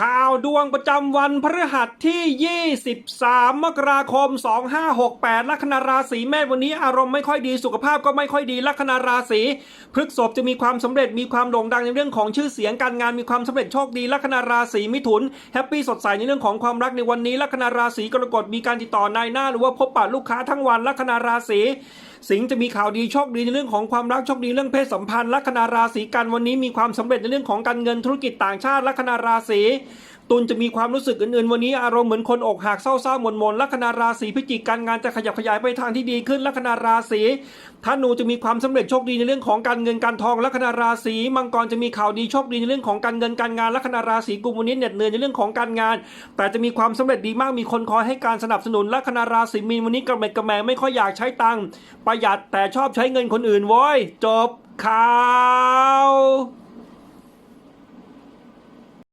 ข่าวดวงประจำวันพฤหัสที่ 23 มกราคม 2568 ลัคนาราศีเมษวันนี้อารมณ์ไม่ค่อยดีสุขภาพก็ไม่ค่อยดีลัคนาราศีพฤษภจะมีความสำเร็จมีความโด่งดังในเรื่องของชื่อเสียงการงานมีความสำเร็จโชคดีลัคนาราศีมิถุนแฮปปี้สดใสในเรื่องของความรักในวันนี้ลัคนาราศีกรกฎมีการติดต่อนายหน้า หรือว่าพบปะลูกค้าทั้งวันลัคนาราศีสิงห์จะมีข่าวดีโชคดีในเรื่องของความรักโชคดีเรื่องเพศสัมพันธ์ลัคนาราศีกันวันนี้มีความสำเร็จในเรื่องของการเงินธุรกิจต่างชาติลัคนาราศี ตุลจะมีความรู้สึกอื่นๆ วันนี้อารมณ์เหมือนคนอกหักเศร้าๆหม่นๆลัคนาราศีพิจิกการงานจะขยับขยายไปทางที่ดีขึ้นลัคนาราศีธนูจะมีความสำเร็จโชคดีในเรื่องของการเงินการทองลัคนาราศีมังกรจะมีข่าวดีโชคดีในเรื่องของการเงินการงานลัคนาราศีกุมวันนี้เหน็ดเหนื่อยในเรื่องของการงาน แต่จะมีความสำเร็จดีมากมีคนคอยให้การสนับสนุนลัคนาราศีมีนวันนี้กระเม็ดกระแมงไม่ค่อยอยากใช้ตังค์ประหยัดแต่ชอบใช้เงินคนอื่นว้ยจบข่าว